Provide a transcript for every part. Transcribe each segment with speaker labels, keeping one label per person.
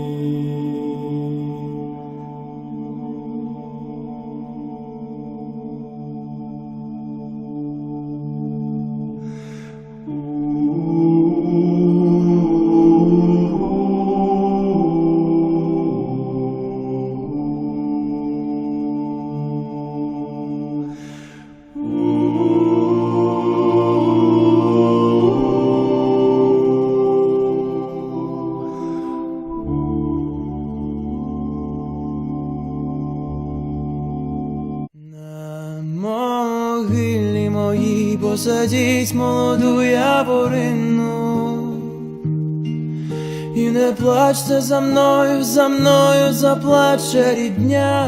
Speaker 1: На моїй посадіть молоду яворину І не плачте за мною, за мною заплаче рідня.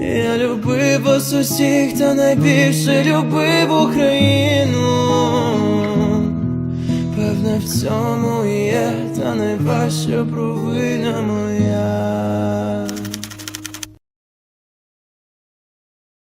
Speaker 1: Я любив вас усіх, та найбільше любив Україну. Певне, в цьому є, та найважча провина моя.